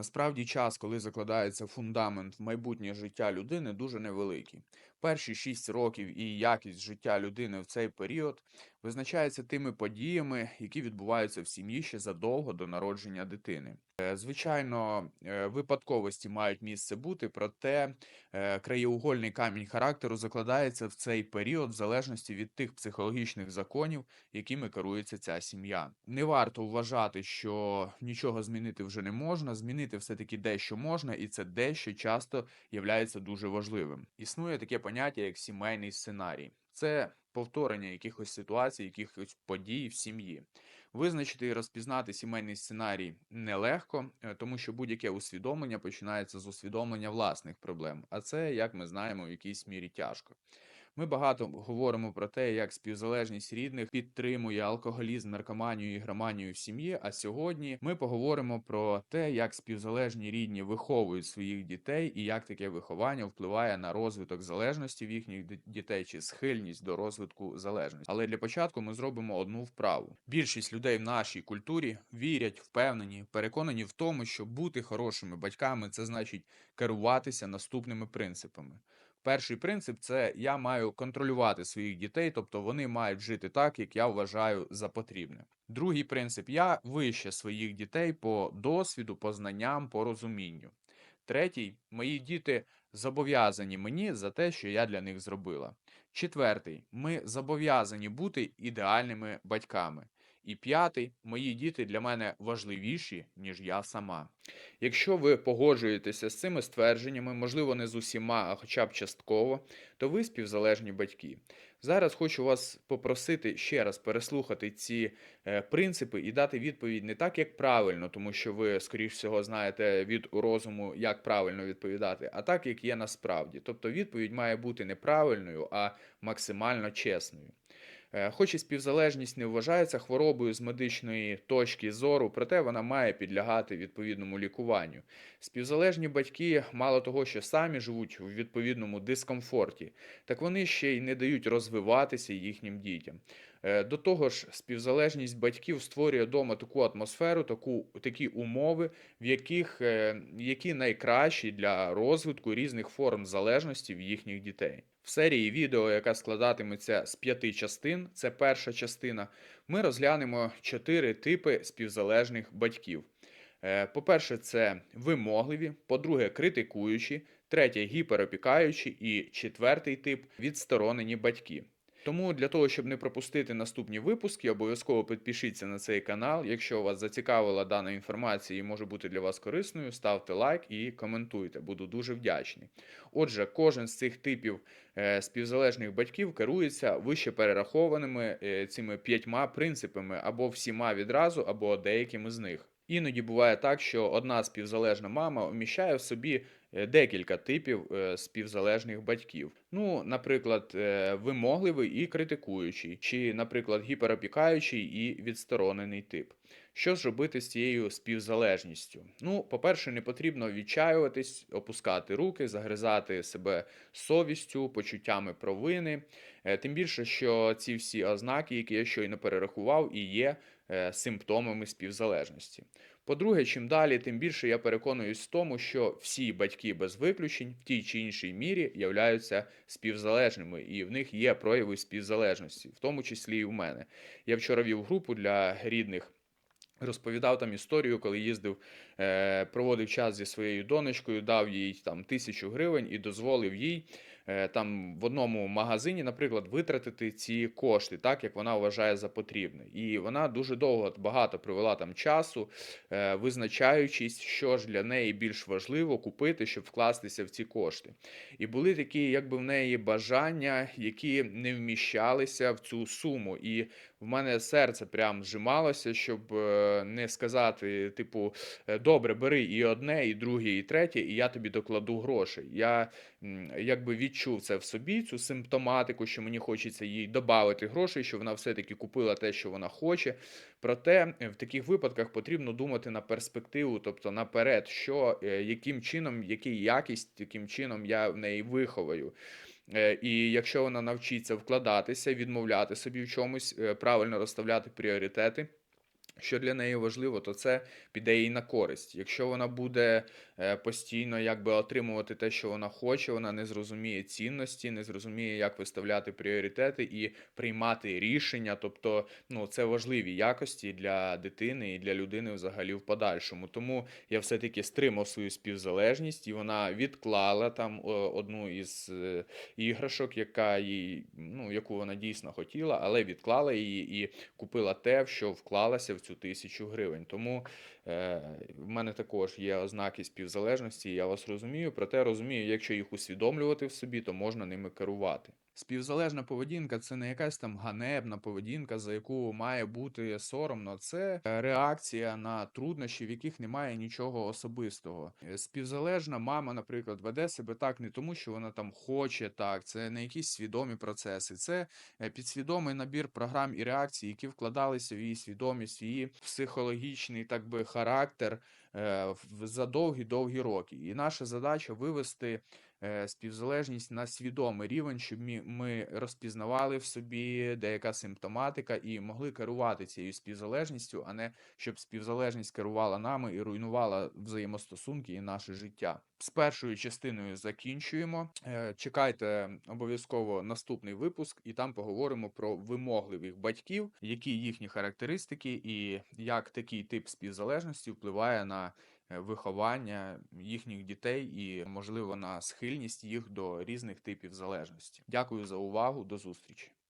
Насправді час, коли закладається фундамент в майбутнє життя людини, дуже невеликий. Перші 6 років і якість життя людини в цей період визначається тими подіями, які відбуваються в сім'ї ще задовго до народження дитини. Е, Звичайно, е, випадковості мають місце бути, проте е, краєугольний камінь характеру закладається в цей період в залежності від тих психологічних законів, якими керується ця сім'я. Не варто вважати, що нічого змінити вже не можна. Змінити все-таки дещо можна, і це дещо часто являється дуже важливим. Існує таке поняття, як сімейний сценарій. Це повторення якихось ситуацій, якихось подій в сім'ї. Визначити і розпізнати сімейний сценарій нелегко, е, тому що будь-яке усвідомлення починається з усвідомлення власних проблем, а це, як ми знаємо, в якійсь мірі тяжко. Ми багато говоримо про те, як співзалежність рідних підтримує алкоголізм, наркоманію і громанію в сім'ї. А сьогодні ми поговоримо про те, як співзалежні рідні виховують своїх дітей і як таке виховання впливає на розвиток залежності в їхніх дітей чи схильність до розвитку залежності. Але для початку ми зробимо одну вправу. Більшість людей в нашій культурі вірять, впевнені, переконані в тому, що бути хорошими батьками це значить керуватися наступними принципами. Перший принцип це я маю контролювати своїх дітей, тобто вони мають жити так, як я вважаю за потрібне. Другий принцип я вище своїх дітей по досвіду, по знанням, по розумінню. Третій мої діти зобов'язані мені за те, що я для них зробила. Четвертий ми зобов'язані бути ідеальними батьками. І п'ятий мої діти для мене важливіші, ніж я сама. Якщо ви погоджуєтеся з цими ствердженнями, можливо, не з усіма, а хоча б частково, то ви співзалежні батьки. Зараз хочу вас попросити ще раз переслухати ці е, принципи і дати відповідь не так, як правильно, тому що ви, скоріш всього, знаєте від розуму, як правильно відповідати, а так, як є насправді. Тобто відповідь має бути не правильною, а максимально чесною. Е, Хоч і співзалежність не вважається хворобою з медичної точки зору, проте вона має підлягати відповідному лікуванню. Співзалежні батьки, мало того, що самі живуть у відповідному дискомфорті, так вони ще й не дають розвиватися їхнім дітям. Е, До того ж, співзалежність батьків створює вдома таку атмосферу, таку, такі умови, в яких е, які найкращі для розвитку різних форм залежності в їхніх дітей. В серії відео, яка складатиметься з п'яти частин, це перша частина, ми розглянемо чотири типи співзалежних батьків. Е, По-перше, це вимогливі, по-друге, критикуючі, третє гіперопікаючі і четвертий тип відсторонені батьки. Тому для того, щоб не пропустити наступні випуски, обов'язково підпишіться на цей канал. Якщо вас зацікавила дана інформація і може бути для вас корисною, ставте лайк і коментуйте. Буду дуже вдячний. Отже, кожен з цих типів е, співзалежних батьків керується вище перерахованими е, цими п'ятьма принципами або всіма відразу, або деякими з них. Іноді буває так, що одна співзалежна мама вміщає в собі декілька типів е, співзалежних батьків. Ну, наприклад, е, вимогливий і критикуючий, чи, наприклад, гіперопікаючий і відсторонений тип. Що ж робити з цією співзалежністю? Ну, по-перше, не потрібно відчаюватись, опускати руки, загризати себе совістю, почуттями провини. Е, Тим більше, що ці всі ознаки, які я щойно перерахував, і є е, симптомами співзалежності. По-друге, чим далі, тим більше я переконуюсь в тому, що всі батьки без виключень в тій чи іншій мірі являються співзалежними, і в них є прояви співзалежності, в тому числі і в мене. Я вчора вів групу для рідних. Розповідав там історію, коли їздив, е, проводив час зі своєю донечкою, дав їй там тисячу гривень і дозволив їй е, там в одному магазині, наприклад, витратити ці кошти, так як вона вважає за потрібне. І вона дуже довго багато провела там часу, е, визначаючись, що ж для неї більш важливо купити, щоб вкластися в ці кошти. І були такі, якби в неї бажання, які не вміщалися в цю суму. І в мене серце прям зжималося, щоб е, не сказати, типу, «Е, добре, бери і одне, і друге, і третє, і я тобі докладу грошей. Я якби відчув це в собі, цю симптоматику, що мені хочеться їй додати грошей, що вона все-таки купила те, що вона хоче. Проте е, в таких випадках потрібно думати на перспективу, тобто наперед, що яким чином, який якість, яким чином я в неї виховаю. Е, І якщо вона навчиться вкладатися, відмовляти собі в чомусь, е, правильно розставляти пріоритети, що для неї важливо, то це піде їй на користь. Якщо вона буде е, постійно якби отримувати те, що вона хоче, вона не зрозуміє цінності, не зрозуміє, як виставляти пріоритети і приймати рішення. Тобто, ну це важливі якості для дитини і для людини взагалі в подальшому. Тому я все-таки стримав свою співзалежність, і вона відклала там одну із е, іграшок, яка їй, ну яку вона дійсно хотіла, але відклала її і купила те, в що вклалася в цю тисячу гривень. Тому е, в мене також є ознаки співзалежності, я вас розумію, проте розумію, якщо їх усвідомлювати в собі, то можна ними керувати. Співзалежна поведінка це не якась там ганебна поведінка, за яку має бути соромно. Це е, реакція на труднощі, в яких немає нічого особистого. Е, Співзалежна мама, наприклад, веде себе так не тому, що вона там хоче так, це не якісь свідомі процеси, це е, підсвідомий набір програм і реакцій, які вкладалися в її свідомість, в її психологічний, так би характер за довгі-довгі роки. І наша задача вивести е, співзалежність на свідомий рівень, щоб ми розпізнавали в собі деяка симптоматика і могли керувати цією співзалежністю, а не щоб співзалежність керувала нами і руйнувала взаємостосунки і наше життя. З першою частиною закінчуємо. Е, Чекайте обов'язково наступний випуск, і там поговоримо про вимогливих батьків, які їхні характеристики, і як такий тип співзалежності впливає на е, виховання їхніх дітей і, можливо, на схильність їх до різних типів залежності. Дякую за увагу. До зустрічі.